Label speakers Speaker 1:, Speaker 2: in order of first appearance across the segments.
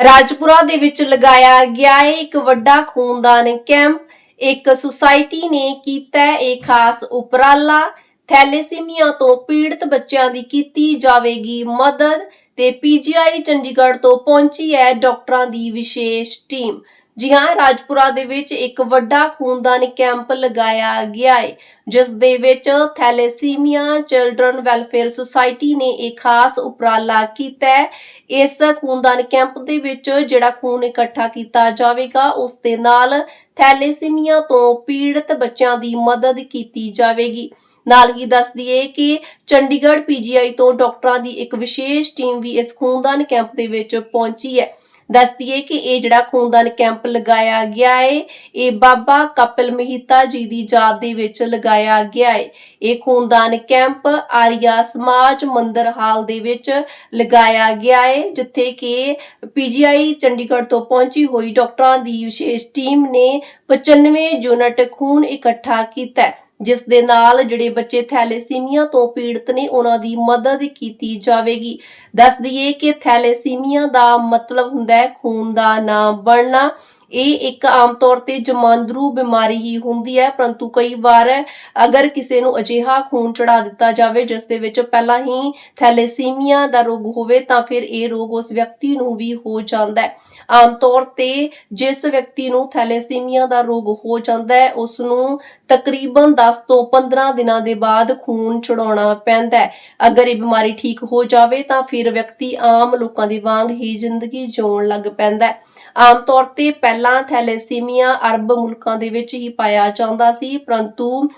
Speaker 1: ਰਾਜਪੁਰਾ ਦੇ ਵਿੱਚ ਲਗਾਇਆ ਗਿਆ ਹੈ। ਇੱਕ ਵੱਡਾ ਖੂਨਦਾਨ ਕੈਂਪ, ਇੱਕ ਸੁਸਾਇਟੀ ਨੇ ਕੀਤਾ ਇਹ ਖਾਸ ਉਪਰਾਲਾ ਥੈਲੇਸੀਮੀਆ ਤੋਂ ਪੀੜਤ ਬੱਚਿਆਂ ਦੀ ਕੀਤੀ ਜਾਵੇਗੀ ਮਦਦ ਤੇ ਪੀਜੀਆਈ ਚੰਡੀਗੜ੍ਹ ਤੋਂ ਪਹੁੰਚੀ ਹੈ ਡਾਕਟਰਾਂ ਦੀ ਵਿਸ਼ੇਸ਼ ਟੀਮ। ਜੀ ਹਾਂ, ਰਾਜਪੁਰਾ ਦੇ ਵਿੱਚ ਇੱਕ ਵੱਡਾ ਖੂਨਦਾਨ ਕੈਂਪ ਲਗਾਇਆ ਗਿਆ ਹੈ ਜਿਸ ਦੇ ਵਿੱਚ ਥੈਲੇਸੀਮੀਆ ਚਿਲਡਰਨ ਵੈਲਫੇਅਰ ਸੁਸਾਇਟੀ ਨੇ ਇੱਕ ਖਾਸ ਉਪਰਾਲਾ ਕੀਤਾ ਹੈ। ਇਸ ਖੂਨਦਾਨ ਕੈਂਪ ਦੇ ਵਿੱਚ ਜਿਹੜਾ ਖੂਨ ਇਕੱਠਾ ਕੀਤਾ ਜਾਵੇਗਾ, ਉਸ ਦੇ ਨਾਲ ਥੈਲੇਸੀਮੀਆ ਤੋਂ ਪੀੜਤ ਬੱਚਿਆਂ ਦੀ ਮਦਦ ਕੀਤੀ ਜਾਵੇਗੀ। ਨਾਲ ਹੀ ਦੱਸ ਦਈਏ ਕਿ ਚੰਡੀਗੜ੍ਹ ਪੀਜੀਆਈ ਤੋਂ ਡਾਕਟਰਾਂ ਦੀ ਇੱਕ ਵਿਸ਼ੇਸ਼ ਟੀਮ ਵੀ ਇਸ ਖੂਨਦਾਨ ਕੈਂਪ ਦੇ ਵਿੱਚ ਪਹੁੰਚੀ ਹੈ। ਦੱਸ ਦਈਏ ਕਿ ਇਹ ਜਿਹੜਾ ਖੂਨਦਾਨ ਕੈਂਪ ਲਗਾਇਆ ਗਿਆ ਹੈ ਇਹ ਬਾਬਾ ਕਪਿਲ ਮਹਿਤਾ ਜੀ ਦੀ ਯਾਦ ਦੇ ਵਿੱਚ ਲਗਾਇਆ ਗਿਆ ਹੈ ਇਹ ਖੂਨਦਾਨ ਕੈਂਪ ਆਰੀਆ ਸਮਾਜ ਮੰਦਰ ਹਾਲ ਦੇ ਵਿੱਚ ਲਗਾਇਆ ਗਿਆ ਹੈ ਜਿੱਥੇ ਕਿ ਪੀਜੀਆਈ ਚੰਡੀਗੜ੍ਹ ਤੋਂ ਪਹੁੰਚੀ ਹੋਈ ਡਾਕਟਰਾਂ ਦੀ ਵਿਸ਼ੇਸ਼ ਟੀਮ ਨੇ 95 ਯੂਨਿਟ ਖੂਨ ਇਕੱਠਾ ਕੀਤਾ ਜਿਸ ਦੇ ਨਾਲ ਜਿਹੜੇ ਬੱਚੇ ਥੈਲੇਸੀਮੀਆ ਤੋਂ ਪੀੜਤ ਨੇ, ਉਹਨਾਂ ਦੀ ਮਦਦ ਕੀਤੀ ਜਾਵੇਗੀ। ਦੱਸ ਦਈਏ ਕਿ ਥੈਲੇਸੀਮੀਆ ਦਾ ਮਤਲਬ ਹੁੰਦਾ ਹੈ ਖੂਨ ਦਾ ਨਾ ਬਣਨਾ। ਇਹ ਇੱਕ ਆਮ ਤੌਰ ਤੇ ਜਮਾਂਦਰੂ ਬਿਮਾਰੀ ਹੀ ਹੁੰਦੀ ਹੈ, ਪਰੰਤੂ ਕਈ ਵਾਰ ਅਗਰ ਕਿਸੇ ਨੂੰ ਅਜਿਹਾ ਖੂਨ ਚੜਾ ਦਿੱਤਾ ਜਾਵੇ, ਜਿਸ ਦੇ ਵਿੱਚ ਪਹਿਲਾਂ ਹੀ ਥੈਲੇਸੀਮੀਆ ਦਾ ਰੋਗ ਹੋਵੇ, ਤਾਂ ਫਿਰ ਇਹ ਰੋਗ ਉਸ ਵਿਅਕਤੀ ਨੂੰ ਵੀ ਹੋ ਜਾਂਦਾ ਹੈ। ਆਮ ਤੌਰ ਤੇ ਜਿਸ ਵਿਅਕਤੀ ਨੂੰ ਥੈਲੇਸੀਮੀਆ ਦਾ ਰੋਗ ਹੋ ਜਾਂਦਾ ਹੈ ਉਸ ਨੂੰ ਤਕਰੀਬਨ 10 ਤੋਂ 15 ਦਿਨਾਂ ਦੇ ਬਾਅਦ ਖੂਨ ਚੜਾਉਣਾ ਪੈਂਦਾ ਹੈ। ਅਗਰ ਇਹ ਬਿਮਾਰੀ ਠੀਕ ਹੋ ਜਾਵੇ, ਤਾਂ ਫਿਰ ਵਿਅਕਤੀ ਆਮ ਲੋਕਾਂ ਦੀ ਵਾਂਗ ਹੀ ਜ਼ਿੰਦਗੀ ਜਿਉਣ ਲੱਗ ਪੈਂਦਾ ਹੈ। ਆਮ ਤੌਰ ਤੇ ਪਹਿਲਾਂ ਥੈਲੇਸੀਮੀਆ ਅਰਬ ਮੁਲਕਾਂ ਦੇ ਵਿੱਚ ਹੀ ਪਾਇਆ ਜਾਂਦਾ ਸੀ, ਪਰੰਤੂ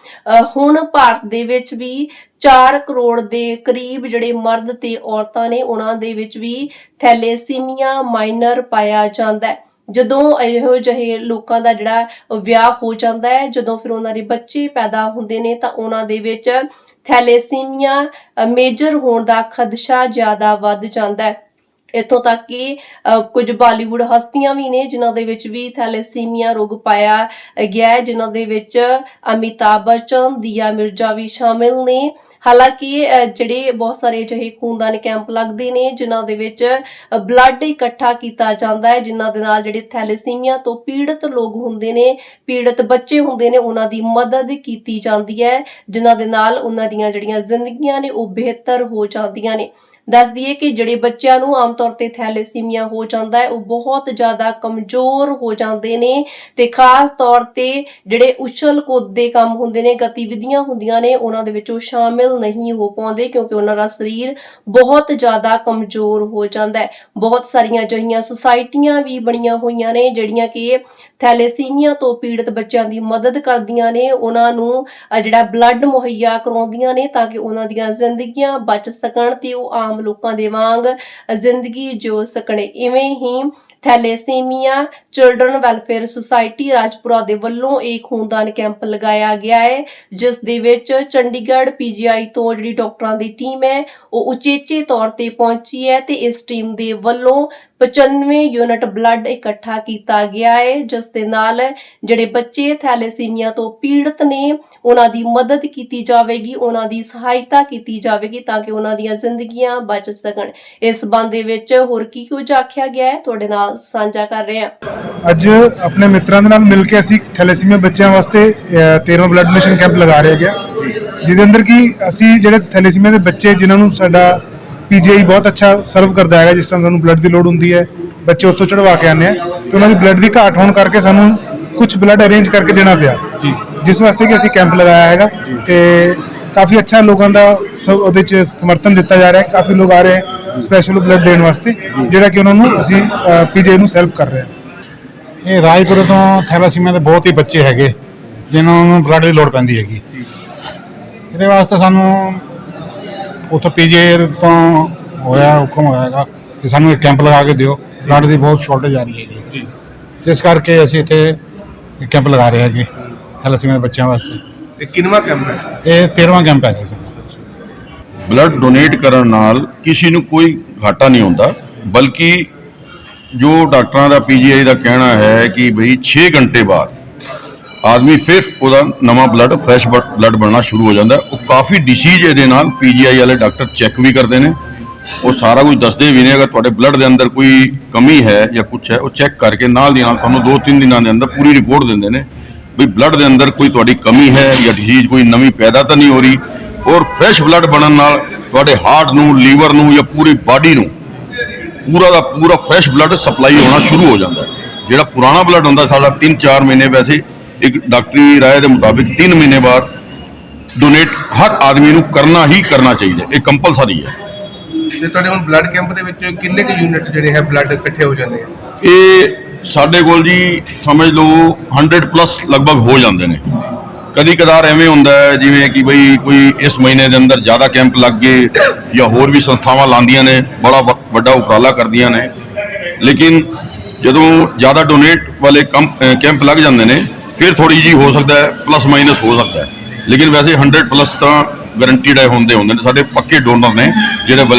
Speaker 1: ਹੁਣ ਭਾਰਤ ਦੇ ਵਿੱਚ ਵੀ 4 ਕਰੋੜ ਦੇ ਕਰੀਬ ਜਿਹੜੇ ਮਰਦ ਤੇ ਔਰਤਾਂ ਨੇ, ਉਹਨਾਂ ਦੇ ਵਿੱਚ ਵੀ ਥੈਲੇਸੀਮੀਆ ਮਾਈਨਰ ਪਾਇਆ ਜਾਂਦਾ ਹੈ। ਜਦੋਂ ਇਹੋ ਜਿਹੇ ਲੋਕਾਂ ਦਾ ਜਿਹੜਾ ਵਿਆਹ ਹੋ ਜਾਂਦਾ ਹੈ, ਜਦੋਂ ਫਿਰ ਉਹਨਾਂ ਦੇ ਬੱਚੇ ਪੈਦਾ ਹੁੰਦੇ ਨੇ, ਤਾਂ ਉਹਨਾਂ ਦੇ ਵਿੱਚ ਥੈਲੇਸੀਮੀਆ ਮੇਜਰ ਹੋਣ ਦਾ ਖਦਸ਼ਾ ਜ਼ਿਆਦਾ ਵੱਧ ਜਾਂਦਾ ਹੈ। ਇੱਥੋਂ ਤੱਕ ਕਿ ਅ, ਕੁਝ ਬਾਲੀਵੁੱਡ ਹਸਤੀਆਂ ਵੀ ਨੇ ਜਿਨ੍ਹਾਂ ਦੇ ਵਿੱਚ ਵੀ ਥੈਲੇਸੀਮੀਆ ਰੋਗ ਪਾਇਆ ਗਿਆ ਹੈ ਜਿਨ੍ਹਾਂ ਦੇ ਵਿੱਚ ਅਮਿਤਾਭ ਬੱਚਨ ਦੀਆ ਮਿਰਜ਼ਾ ਵੀ ਸ਼ਾਮਿਲ ਨੇ। ਹਾਲਾਂਕਿ ਜਿਹੜੇ ਬਹੁਤ ਸਾਰੇ ਅਜਿਹੇ ਖੂਨਦਾਨ ਕੈਂਪ ਲੱਗਦੇ ਨੇ ਜਿਨ੍ਹਾਂ ਦੇ ਵਿੱਚ ਬਲੱਡ ਇਕੱਠਾ ਕੀਤਾ ਜਾਂਦਾ ਹੈ ਜਿਨ੍ਹਾਂ ਦੇ ਨਾਲ ਜਿਹੜੇ ਥੈਲੇਸੀਮੀਆ ਤੋਂ ਪੀੜਤ ਲੋਕ ਹੁੰਦੇ ਨੇ ਪੀੜਤ ਬੱਚੇ ਹੁੰਦੇ ਨੇ ਉਹਨਾਂ ਦੀ ਮਦਦ ਕੀਤੀ ਜਾਂਦੀ ਹੈ ਜਿਨ੍ਹਾਂ ਦੇ ਨਾਲ ਉਹਨਾਂ ਦੀਆਂ ਜਿਹੜੀਆਂ ਜ਼ਿੰਦਗੀਆਂ ਨੇ ਉਹ ਬਿਹਤਰ ਹੋ ਜਾਂਦੀਆਂ ਨੇ। ਦੱਸ ਦਈਏ ਕਿ ਜਿਹੜੇ ਬੱਚਿਆਂ ਨੂੰ ਆਮ ਤੌਰ ਤੇ ਥੈਲੇਸੀਮੀਆ ਹੋ ਜਾਂਦਾ ਹੈ, ਉਹ ਬਹੁਤ ਜ਼ਿਆਦਾ ਕਮਜ਼ੋਰ ਹੋ ਜਾਂਦੇ ਨੇ ਤੇ ਖਾਸ ਤੌਰ ਤੇ ਜਿਹੜੇ ਉਛਲ ਕੁੱਦ ਦੇ ਕੰਮ ਹੁੰਦੇ ਨੇ, ਗਤੀਵਿਧੀਆਂ ਹੁੰਦੀਆਂ ਨੇ, ਉਹਨਾਂ ਦੇ ਵਿੱਚ ਉਹ ਸ਼ਾਮਿਲ ਨਹੀਂ ਹੋ ਪਾਉਂਦੇ ਕਿਉਂਕਿ ਉਹਨਾਂ ਦਾ ਸਰੀਰ ਬਹੁਤ ਜ਼ਿਆਦਾ ਕਮਜ਼ੋਰ ਹੋ ਜਾਂਦਾ ਹੈ। ਬਹੁਤ ਸਾਰੀਆਂ ਅਜਿਹੀਆਂ ਸੁਸਾਇਟੀਆਂ ਵੀ ਬਣੀਆਂ ਹੋਈਆਂ ਨੇ ਜਿਹੜੀਆਂ ਕਿ ਥੈਲੇਸੀਮੀਆ ਤੋਂ ਪੀੜਤ ਬੱਚਿਆਂ ਦੀ ਮਦਦ ਕਰਦੀਆਂ ਨੇ, ਉਹਨਾਂ ਨੂੰ ਜਿਹੜਾ ਬਲੱਡ ਮੁਹੱਈਆ ਕਰਾਉਂਦੀਆਂ ਨੇ ਤਾਂ ਕਿ ਉਹਨਾਂ ਦੀਆਂ ਜ਼ਿੰਦਗੀਆਂ ਬਚ ਸਕਣ ਤੇ ਉਹ ਆਮ ਲੋਕਾਂ ਦੇ ਵਾਂਗ ਜ਼ਿੰਦਗੀ ਜਿਉ ਸਕਣ ਇਵੇਂ ਹੀ thalassaemia, children welfare society Rajpura ਦੇ ਵੱਲੋਂ ਇਹ ਖੂਨਦਾਨ ਕੈਂਪ ਲਗਾਇਆ ਗਿਆ ਹੈ, ਜਿਸ ਦੇ ਵਿੱਚ ਚੰਡੀਗੜ੍ਹ ਪੀਜੀਆਈ ਤੋਂ ਜਿਹੜੀ ਡਾਕਟਰਾਂ ਦੀ ਟੀਮ ਹੈ, ਉਹ ਉਚੇਚੇ ਤੌਰ ਤੇ ਪਹੁੰਚੀ ਹੈ ਤੇ ਇਸ ਟੀਮ ਦੇ ਵੱਲੋਂ 95 ਯੂਨਿਟ ਬਲੱਡ ਇਕੱਠਾ ਕੀਤਾ ਗਿਆ ਹੈ, ਜਿਸ ਦੇ ਨਾਲ ਜਿਹੜੇ ਬੱਚੇ ਥੈਲੇਸੀਮੀਆ ਤੋਂ ਪੀੜਤ ਨੇ, ਉਹਨਾਂ ਦੀ ਮਦਦ ਕੀਤੀ ਜਾਵੇਗੀ, ਉਹਨਾਂ ਦੀ ਸਹਾਇਤਾ ਕੀਤੀ ਜਾਵੇਗੀ ਤਾਂ ਕਿ ਉਹਨਾਂ ਦੀਆਂ ਜ਼ਿੰਦਗੀਆਂ ਬਚ ਸਕਣ। ਇਸ ਸੰਬੰਧ ਦੇ ਵਿੱਚ ਹੋਰ ਕੀ ਕੁਝ ਆਖਿਆ ਗਿਆ ਹੈ? ਤੁਹਾਡੇ ਨਾਲ ਸਾਂਝਾ ਕਰ ਰਹੇ ਹਾਂ।
Speaker 2: ਅੱਜ ਆਪਣੇ ਮਿੱਤਰਾਂ ਦੇ ਨਾਲ ਮਿਲ ਕੇ ਅਸੀਂ ਥੈਲੇਸੀਮੀਆ ਬੱਚਿਆਂ ਵਾਸਤੇ ਅ, 13ਵਾਂ ਬਲੱਡ ਡੋਨੇਸ਼ਨ ਕੈਂਪ ਲਗਾ ਰਹੇ ਗਿਆ ਜਿਹਦੇ ਅੰਦਰ ਕੀ ਅਸੀਂ ਜਿਹੜੇ ਥੈਲੇਸੀਮੀਆ ਦੇ ਬੱਚੇ ਜਿਨ੍ਹਾਂ ਨੂੰ ਸਾਡਾ ਪੀਜੀਆਈ ਬਹੁਤ ਅੱਛਾ ਸਰਵ ਕਰਦਾ ਹੈਗਾ ਜਿਸ ਤਰ੍ਹਾਂ ਸਾਨੂੰ ਬਲੱਡ ਦੀ ਲੋੜ ਹੁੰਦੀ ਹੈ ਬੱਚੇ ਉੱਥੋਂ ਚੜਵਾ ਕੇ ਆਉਂਦੇ ਆ ਤੇ ਉਹਨਾਂ ਦੀ ਬਲੱਡ ਦੀ ਘਾਟ ਹੋਣ ਕਰਕੇ ਸਾਨੂੰ ਕੁਝ ਬਲੱਡ ਅਰੇਂਜ ਕਰਕੇ ਦੇਣਾ ਪਿਆ।
Speaker 3: ਜੀ।
Speaker 2: ਜਿਸ ਵਾਸਤੇ ਕਿ ਅਸੀਂ ਕੈਂਪ ਲਗਾਇਆ ਹੈਗਾ ਤੇ ਕਾਫੀ ਅੱਛਾ ਲੋਕਾਂ ਦਾ ਸਭ ਉਹਦੇ ਚ ਸਮਰਥਨ ਦਿੱਤਾ ਜਾ ਰਿਹਾ ਹੈ। ਕਾਫੀ ਲੋਕ ਆ ਰਹੇ ਹੈ ਸਪੈਸ਼ਲ ਬਲੱਡ ਦੇਣ ਵਾਸਤੇ ਜਿਹੜਾ ਕਿ ਉਹਨਾਂ ਨੂੰ ਅਸੀਂ ਪੀਜੀਆਈ ਨੂੰ ਹੈਲਪ ਕਰ ਰਹੇ ਹਾਂ।
Speaker 3: ਇਹ ਰਾਜਪੁਰ ਤੋਂ ਥੈਲਾਸੀਮੀਆ ਦੇ ਬਹੁਤ ਹੀ ਬੱਚੇ ਹੈਗੇ ਜਿਨ੍ਹਾਂ ਨੂੰ ਬਲੱਡ ਦੀ ਲੋੜ ਪੈਂਦੀ ਹੈਗੀ। ਇਹਦੇ ਵਾਸਤੇ ਸਾਨੂੰ ਉੱਥੋਂ ਪੀਜੀਆਈ ਤੋਂ ਹੋਇਆ ਹੁਕਮ ਹੋਇਆ ਹੈਗਾ ਕਿ ਸਾਨੂੰ ਇੱਕ ਕੈਂਪ ਲਗਾ ਕੇ ਦਿਓ। ਬਲੱਡ ਦੀ ਬਹੁਤ ਸ਼ਾਰਟੇਜ ਆ ਰਹੀ ਹੈਗੀ।
Speaker 4: ਜੀ।
Speaker 3: ਜਿਸ ਕਰਕੇ ਅਸੀਂ ਇੱਥੇ ਕੈਂਪ ਲਗਾ ਰਹੇ ਹੈਗੇ ਥੈਲਾਸੀਮੀਆ ਦੇ ਬੱਚਿਆਂ ਵਾਸਤੇ।
Speaker 4: ਇਹ ਕਿੰਨਵਾ ਕੈਂਪ ਹੈ?
Speaker 3: ਇਹ 13ਵਾਂ ਕੈਂਪ ਹੈਗਾ ਸਾਡਾ
Speaker 5: ਬਲੱਡ ਡੋਨੇਟ ਕਰਨ ਨਾਲ ਕਿਸੇ ਨੂੰ ਕੋਈ ਘਾਟਾ ਨਹੀਂ ਹੁੰਦਾ ਬਲਕਿ ਜੋ ਡਾਕਟਰਾਂ ਦਾ ਪੀਜੀਆਈ ਦਾ ਕਹਿਣਾ ਹੈ ਕਿ ਬਈ 6 ਘੰਟੇ ਬਾਅਦ ਆਦਮੀ ਫਿਰ ਉਹਦਾ ਨਵਾਂ ਬਲੱਡ ਫਰੈਸ਼ ਬਲੱਡ ਬਣਨਾ ਸ਼ੁਰੂ ਹੋ ਜਾਂਦਾ। ਹੈ। ਉਹ ਕਾਫੀ ਡਿਸੀਜ਼ ਇਹਦੇ ਨਾਲ ਪੀਜੀਆਈ ਵਾਲੇ ਡਾਕਟਰ ਚੈੱਕ ਵੀ ਕਰਦੇ ਨੇ। ਉਹ ਸਾਰਾ ਕੁਝ ਦੱਸਦੇ ਵੀ ਨੇ ਅਗਰ ਤੁਹਾਡੇ ਬਲੱਡ ਦੇ ਅੰਦਰ ਕੋਈ ਕਮੀ ਹੈ ਜਾਂ ਕੁਝ ਹੈ ਉਹ ਚੈੱਕ ਕਰਕੇ ਨਾਲ ਦੀ ਨਾਲ ਤੁਹਾਨੂੰ 2-3 ਦਿਨਾਂ ਦੇ ਅੰਦਰ ਪੂਰੀ ਰਿਪੋਰਟ ਦਿੰਦੇ ਨੇ। ਵੀ ਬਲੱਡ ਦੇ ਅੰਦਰ ਕੋਈ ਤੁਹਾਡੀ ਕਮੀ ਹੈ ਜਾਂ ਡਿਜ਼ੀਜ਼ ਕੋਈ ਨਵੀਂ ਪੈਦਾ ਤਾਂ ਨਹੀਂ ਹੋ ਰਹੀ ਔਰ ਫਰੈਸ਼ ਬਲੱਡ ਬਣਨ ਨਾਲ ਤੁਹਾਡੇ ਹਾਰਟ ਨੂੰ ਲੀਵਰ ਨੂੰ ਜਾਂ ਪੂਰੀ ਬਾਡੀ ਨੂੰ ਪੂਰਾ ਦਾ ਪੂਰਾ ਫਰੈਸ਼ ਬਲੱਡ ਸਪਲਾਈ ਹੋਣਾ ਸ਼ੁਰੂ ਹੋ ਜਾਂਦਾ। ਜਿਹੜਾ ਪੁਰਾਣਾ ਬਲੱਡ ਹੁੰਦਾ ਸਾਡਾ 3-4 ਮਹੀਨੇ ਵੈਸੇ ਇੱਕ ਡਾਕਟਰੀ ਰਾਏ ਦੇ ਮੁਤਾਬਿਕ 3 ਮਹੀਨੇ ਬਾਅਦ ਡੋਨੇਟ ਹਰ ਆਦਮੀ ਨੂੰ ਕਰਨਾ ਹੀ ਕਰਨਾ ਚਾਹੀਦਾ ਇਹ ਕੰਪਲਸਰੀ ਹੈ।
Speaker 4: ਤੇ ਤੁਹਾਡੇ ਹੁਣ ਬਲੱਡ ਕੈਂਪ ਦੇ ਵਿੱਚ ਕਿੰਨੇ ਕੁ ਯੂਨਿਟ ਜਿਹੜੇ ਹੈ ਬਲੱਡ ਇਕੱਠੇ ਹੋ ਜਾਂਦੇ ਆ?
Speaker 5: ਇਹ ਸਾਡੇ ਕੋਲ ਜੀ ਸਮਝ ਲਓ 100 ਪਲੱਸ ਲਗਭਗ ਹੋ ਜਾਂਦੇ ਨੇ। ਕਦੀ ਕਦਾਰ ਐਵੇਂ ਹੁੰਦਾ ਜਿਵੇਂ ਕਿ ਬਈ ਕੋਈ ਇਸ ਮਹੀਨੇ ਦੇ ਅੰਦਰ ਜ਼ਿਆਦਾ ਕੈਂਪ ਲੱਗ ਗਏ ਜਾਂ ਹੋਰ ਵੀ ਸੰਸਥਾਵਾਂ ਲਾਉਂਦੀਆਂ ਨੇ, ਬੜਾ ਵ- ਵੱਡਾ ਉਪਰਾਲਾ ਕਰਦੀਆਂ ਨੇ। ਲੇਕਿਨ ਜਦੋਂ ਜ਼ਿਆਦਾ ਡੋਨੇਟ ਵਾਲੇ ਕੰਪ- ਕੈਂਪ ਲੱਗ ਜਾਂਦੇ ਨੇ, ਫਿਰ ਥੋੜੀ ਜੀ ਹੋ ਸਕਦਾ ਹੈ ਪਲੱਸ ਮਾਈਨਸ ਹੋ ਸਕਦਾ ਹੈ। ਲੇਕਿਨ ਵੈਸੇ 100 ਪਲੱਸ ਤਾਂ ਗਰੰਟੀਡ ਹੈ ਹੁੰਦੇ ਹੁੰਦੇ ਨੇ। ਸਾਡੇ ਪੱਕੇ ਡੋਨਰ ਨੇ, ਜਿਹੜੇ